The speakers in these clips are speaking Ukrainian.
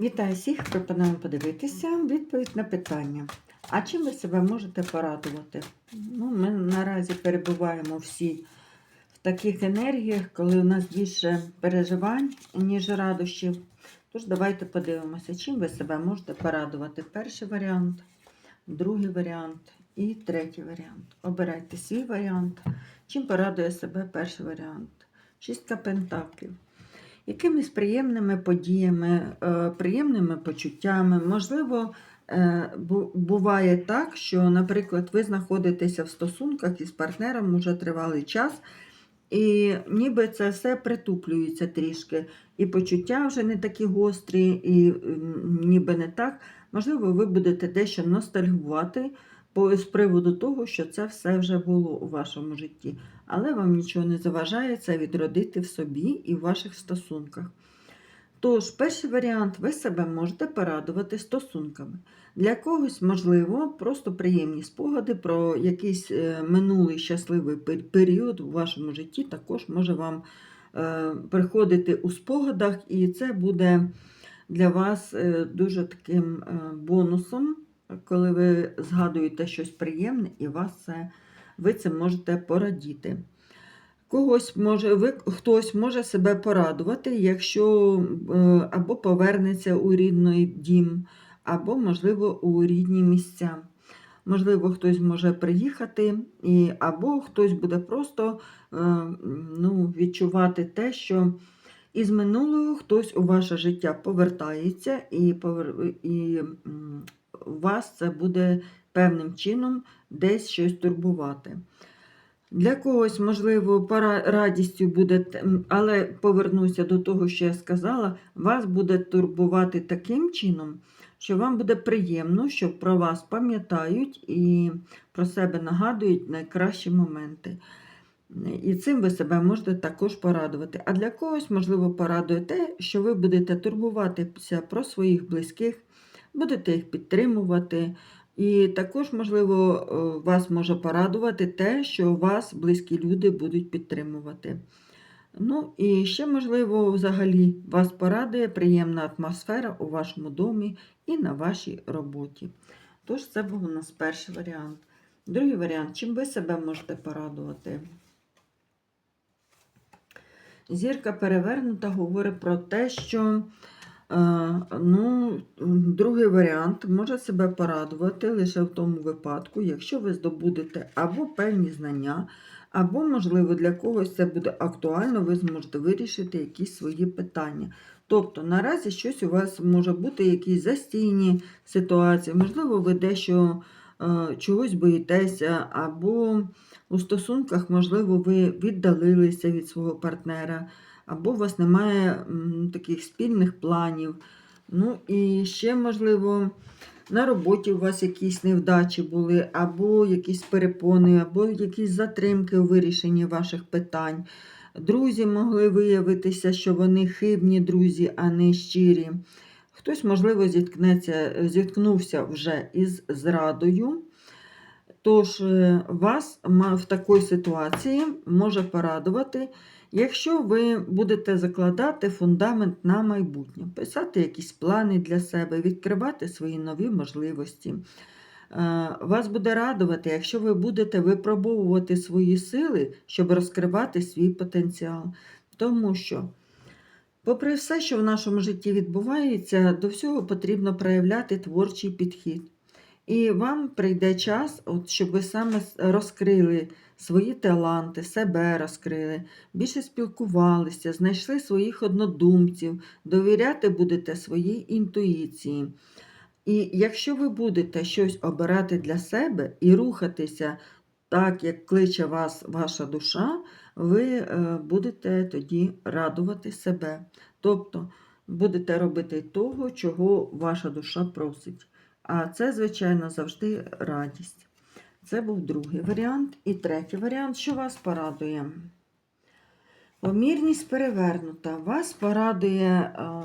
Вітаю всіх! Пропоную подивитися відповідь на питання. А чим ви себе можете порадувати? Ну, ми наразі перебуваємо всі в таких енергіях, коли у нас більше переживань, ніж радощів. Тож давайте подивимося, чим ви себе можете порадувати. Перший варіант, другий варіант і третій варіант. Обирайте свій варіант. Чим порадує себе перший варіант? Шістка пентаклів якимись приємними подіями, е, приємними почуттями. Можливо, е, буває так, що, наприклад, ви знаходитеся в стосунках із партнером уже тривалий час, і ніби це все притуплюється трішки. І почуття вже не такі гострі, і ніби не так. Можливо, ви будете дещо ностальгувати з приводу того, що це все вже було у вашому житті але вам нічого не заважає це відродити в собі і в ваших стосунках. Тож, перший варіант, ви себе можете порадувати стосунками. Для когось, можливо, просто приємні спогади про якийсь е, минулий щасливий період у вашому житті також може вам е, приходити у спогадах, і це буде для вас е, дуже таким бонусом, коли ви згадуєте щось приємне, і вас це ви цим можете порадіти. Когось може, ви, хтось може себе порадувати, якщо е, або повернеться у рідний дім, або, можливо, у рідні місця. Можливо, хтось може приїхати, і, або хтось буде просто е, ну, відчувати те, що із минулого хтось у ваше життя повертається, і, і вас це буде певним чином десь щось турбувати. Для когось, можливо, пора радістю буде, але повернуся до того, що я сказала, вас буде турбувати таким чином, що вам буде приємно, що про вас пам'ятають і про себе нагадують найкращі моменти. І цим ви себе можете також порадувати. А для когось, можливо, порадує те, що ви будете турбуватися про своїх близьких, будете їх підтримувати. І також, можливо, е, вас може порадувати те, що вас близькі люди будуть підтримувати. Ну і ще, можливо, взагалі вас порадує приємна атмосфера у вашому домі і на вашій роботі. Тож це був у нас перший варіант. Другий варіант, чим ви себе можете порадувати? Зірка перевернута говорить про те, що е, ну, другий варіант може себе порадувати лише в тому випадку, якщо ви здобудете або певні знання, або, можливо, для когось це буде актуально, ви зможете вирішити якісь свої питання. Тобто наразі щось у вас може бути якісь застійні ситуації, можливо, ви дещо е, чогось боїтеся, або у стосунках, можливо, ви віддалилися від свого партнера, або у вас немає таких спільних планів. Ну і ще, можливо, на роботі у вас якісь невдачі були, або якісь перепони, або якісь затримки у вирішенні ваших питань. Друзі могли виявитися, що вони хибні друзі, а не щирі. Хтось, можливо, зіткнувся вже із зрадою. Тож е, вас в такій ситуації може порадувати, якщо ви будете закладати фундамент на майбутнє, писати якісь плани для себе, відкривати свої нові можливості. Е, Вас буде радувати, якщо ви будете випробовувати свої сили, щоб розкривати свій потенціал. Тому що, попри все, що в нашому житті відбувається, до всього потрібно проявляти творчий підхід. І вам прийде час, от, щоб ви саме розкрили свої таланти, себе розкрили, більше спілкувалися, знайшли своїх однодумців, довіряти будете своїй інтуїції. І якщо ви будете щось обирати для себе і рухатися так, як кличе вас ваша душа, ви е, будете тоді радувати себе. Тобто будете робити того, чого ваша душа просить. А це, звичайно, завжди радість. Це був другий варіант. І третій варіант, що вас порадує. Помірність перевернута. Вас порадує е,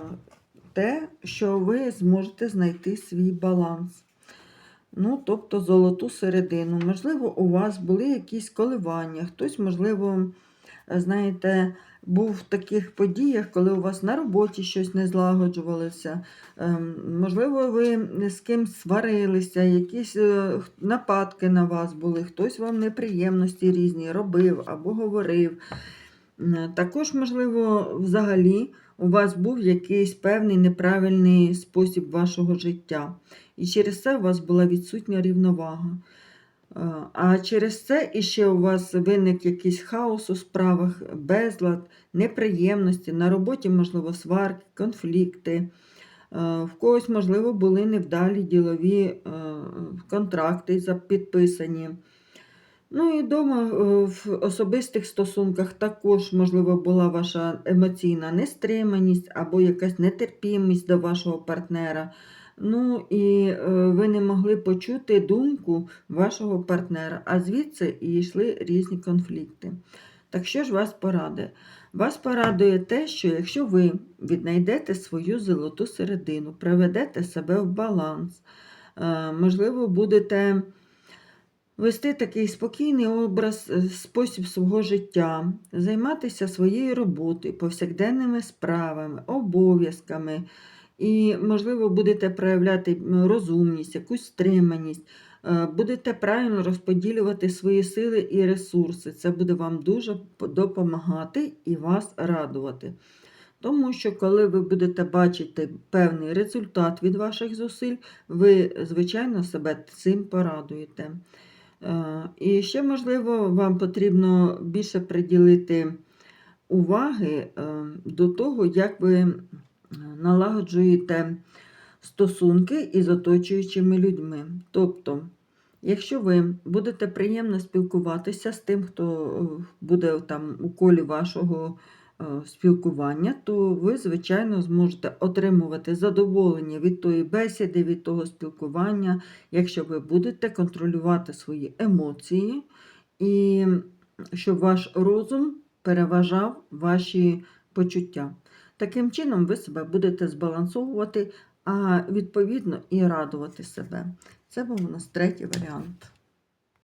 те, що ви зможете знайти свій баланс. Ну, тобто золоту середину. Можливо, у вас були якісь коливання, хтось, можливо, е, знаєте, був в таких подіях, коли у вас на роботі щось не злагоджувалося. Ем, Можливо, ви з кимсь сварилися, якісь е, нападки на вас були, хтось вам неприємності різні робив або говорив. Також, можливо, взагалі у вас був якийсь певний неправильний спосіб вашого життя. І через це у вас була відсутня рівновага. Е, А через це іще у вас виник якийсь хаос у справах, безлад, неприємності, на роботі, можливо, сварки, конфлікти. Е, В когось, можливо, були невдалі ділові е, контракти підписані. Ну і вдома в особистих стосунках також, можливо, була ваша емоційна нестриманість або якась нетерпімість до вашого партнера. Ну і е, ви не могли почути думку вашого партнера, а звідси і йшли різні конфлікти. Так що ж вас порадує? Вас порадує те, що якщо ви віднайдете свою золоту середину, приведете себе в баланс, е, можливо, будете вести такий спокійний образ, е, спосіб свого життя, займатися своєю роботою, повсякденними справами, обов'язками. І, можливо, будете проявляти розумність, якусь стриманість, е, будете правильно розподілювати свої сили і ресурси. Це буде вам дуже допомагати і вас радувати. Тому що, коли ви будете бачити певний результат від ваших зусиль, ви, звичайно, себе цим порадуєте. Е, І ще, можливо, вам потрібно більше приділити уваги е, до того, як ви налагоджуєте стосунки із оточуючими людьми. Тобто, якщо ви будете приємно спілкуватися з тим, хто е, буде там у колі вашого е, спілкування, то ви, звичайно, зможете отримувати задоволення від тої бесіди, від того спілкування, якщо ви будете контролювати свої емоції, і щоб ваш розум переважав ваші почуття. Таким чином, ви себе будете збалансовувати, а відповідно і радувати себе. Це був у нас третій варіант.